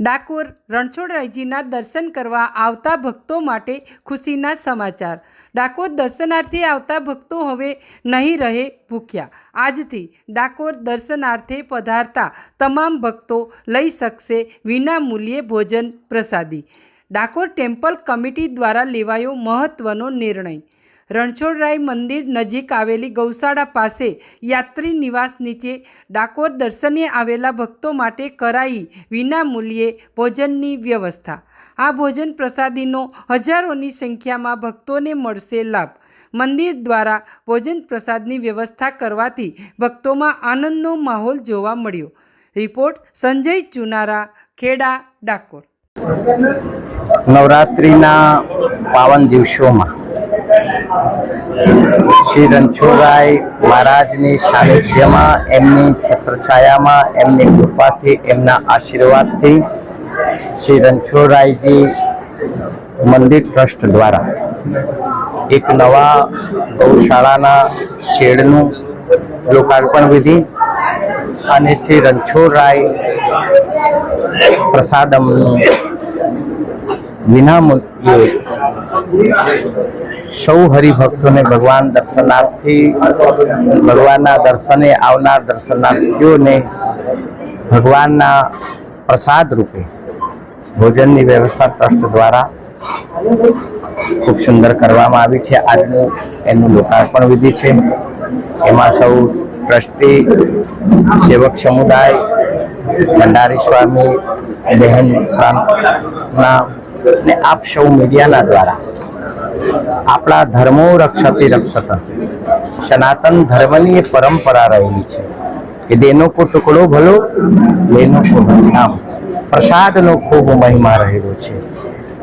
ડાકોર રણછોડરાયજીના દર્શન કરવા આવતા ભક્તો માટે ખુશીના સમાચાર. ડાકોર દર્શનાર્થે આવતા ભક્તો હવે નહીં રહે ભૂખ્યા. આજથી ડાકોર દર્શનાર્થે પધારતા તમામ ભક્તો લઈ શકશે વિના મૂલ્યે ભોજન પ્રસાદી. ડાકોર ટેમ્પલ કમિટી દ્વારા લેવાયો મહત્ત્વનો નિર્ણય. રણછોડરાય મંદિર નજીક આવેલી ગૌશાળા પાસે યાત્રી નિવાસ નીચે ડાકોર દર્શને આવેલા ભક્તો માટે કરાઈ વિના મૂલ્યે ભોજનની વ્યવસ્થા. આ ભોજન પ્રસાદીનો હજારોની સંખ્યામાં ભક્તોને મળશે લાભ. મંદિર દ્વારા ભોજન પ્રસાદની વ્યવસ્થા કરવાથી ભક્તોમાં આનંદનો માહોલ જોવા મળ્યો. રિપોર્ટ સંજય ચુનારા, ખેડા, ડાકોર. નવરાત્રિના પાવન દિવસોમાં શ્રી રણછોડરાય મહારાજની સાનિધ્યમાં, એમની છત્રછાયામાં, એમની કૃપાથી, એમના આશીર્વાદથી શ્રી રણછોડરાયજી મંદિર ટ્રસ્ટ દ્વારા એક નવા ગૌશાળાના શેડનું લોકાર્પણ વિધિ અને શ્રી રણછોડરાય પ્રસાદમનું વિનામૂલ્યે સૌ હરિભક્તોને ભગવાન દર્શનાર્થી, ભગવાનના દર્શને આવનાર દર્શનાર્થીઓને ભગવાનના પ્રસાદ રૂપે ભોજનની વ્યવસ્થા ટ્રસ્ટ દ્વારા ખૂબ સુંદર કરવામાં આવી છે. આજનું એનું લોકાર્પણ વિધિ છે. એમાં સૌ ટ્રસ્ટી, સેવક સમુદાય, ભંડારી સ્વામી, બહેન પ્રાંતના ને આપ સૌ મીડિયાના દ્વારા આપણા ધર્મો રક્ષતી રક્ષત સનાતન ધર્મની એ પરંપરા રહેલી છે કે દેનો કો ટુકડો ભલો લેનો કો નામ પ્રસાદનો ખૂબ મહિમા રહેલો છે.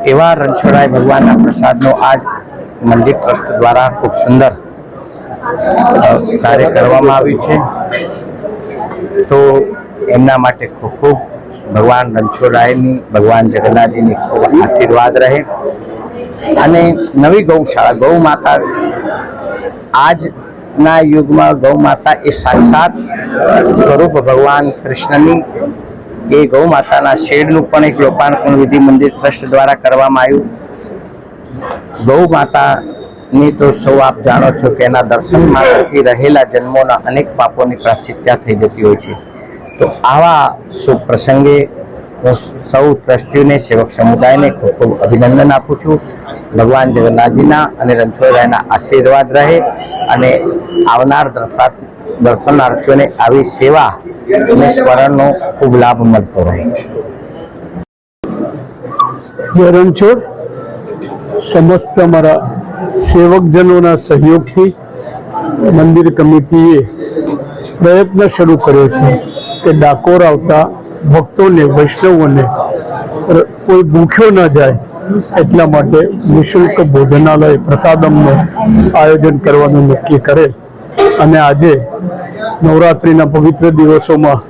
એવા રણછોડરાય ભગવાનના પ્રસાદનો આજ મંદિર ટ્રસ્ટ દ્વારા ખૂબ સુંદર કાર્ય કરવામાં આવ્યું છે. તો એમના માટે ખૂબ ખૂબ ભગવાન રણછોડરાયની ભગવાન જગન્નાથજીની ખૂબ આશીર્વાદ રહે. અને નવી ગૌશાળા, ગૌ માતા, આજના યુગમાં ગૌ માતા એ સાક્ષાત સ્વરૂપ ભગવાન કૃષ્ણની. એ ગૌ માતાના શેડનું પણ એક લોકાર્પણ વિધિ મંદિર ટ્રસ્ટ દ્વારા કરવામાં આવ્યું. ગૌ માતાની તો સૌ આપ જાણો છો કે એના દર્શન માત્રથી રહેલા જન્મોના અનેક પાપોની પ્રાશ્ચિત્યા થઈ જતી હોય છે. તો આવા શુભ પ્રસંગે હું સૌ ટ્રસ્ટીઓને, સેવક સમુદાયને ખૂબ ખૂબ અભિનંદન આપું છું. ભગવાન જગન્નાથજીના અને રણછોડરાયના આશીર્વાદ રહે અને આવનાર દર્શનાર્થીઓને આવી સેવા અને સ્મરણનો ખૂબ લાભ મળતો રહે. જય રણછોડ. સમસ્ત અમારા સેવકજનોના સહયોગથી મંદિર કમિટીએ પ્રયત્ન શરૂ કર્યો છે. કે ડાકોર આવતા ભક્તોને, વૈષ્ણવોને કોઈ ભૂખ્યો ન જાય એટલા માટે નિઃશુલ્ક ભોજનાલય પ્રસાદમનું આયોજન કરવાનું નક્કી કરેલ. અને આજે નવરાત્રિના પવિત્ર દિવસોમાં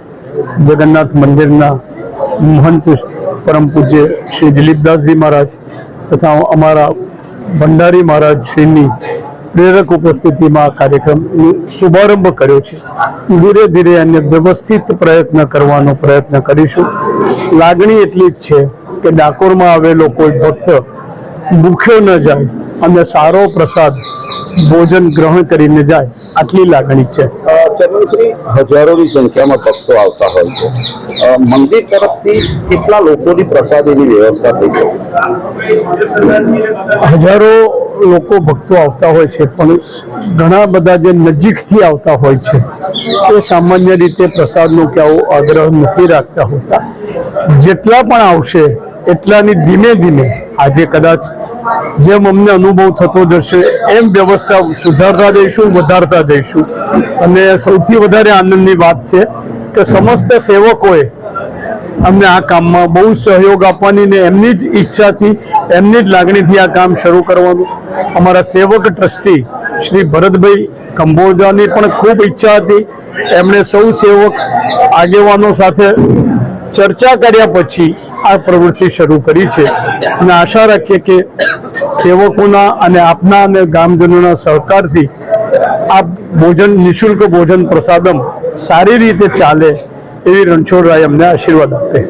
જગન્નાથ મંદિરના મહંત પરમ પૂજ્ય શ્રી દિલીપદાસજી મહારાજ તથા અમારા ભંડારી મહારાજ શ્રીની પ્રેરક ઉપસ્થિતિમાં કાર્યક્રમનો શુભારંભ કર્યો છે. ધીરે ધીરે અને વ્યવસ્થિત પ્રયત્ન કરવાનો પ્રયત્ન કરીશું. લાગણી એટલી જ છે કે ડાકોરમાં આવેલો કોઈ ભક્ત ભૂખ્યો ન જાય અને સારો પ્રસાદ ભોજન ગ્રહણ કરીને જાય આટલી લાગણી છે. ચરણશ્રી હજારોની સંખ્યામાં ભક્તો આવતા હોય છે. મંદિર તરફથી કેટલા લોકોની પ્રસાદીની વ્યવસ્થા થઈ છે? હજારો લોકો ભક્તો આવતા હોય છે, પણ ઘણા બધા જે નજીકથી આવતા હોય છે તે સામાન્ય રીતે પ્રસાદનો કે આવો આગ્રહ નથી રાખતા હોતા. જેટલા પણ આવશે, એટલાની ધીમે ધીમે, આજે કદાચ જેમ અમને અનુભવ થતો જશે એમ વ્યવસ્થા સુધારતા જઈશું, વધારતા જઈશું. અને સૌથી વધારે આનંદની વાત છે કે સમસ્ત સેવકોએ અમને આ કામમાં બહુ સહયોગ આપવાની ને એમની જ ઈચ્છાથી, એમની જ લાગણીથી આ કામ શરૂ કરવાનું. અમારા સેવક ટ્રસ્ટી શ્રી ભરતભાઈ કંબોજાની પણ ખૂબ ઈચ્છા હતી. એમણે સૌ સેવક આગેવાનો સાથે ચર્ચા કર્યા પછી આ પ્રવૃત્તિ શરૂ કરી છે. અને આશા રાખીએ કે સેવકોના અને આપના અને ગામજનોના સહકારથી આ ભોજન, નિઃશુલ્ક ભોજન પ્રસાદમ સારી રીતે ચાલે એવી રણછોડરાય અમને આશીર્વાદ આપે.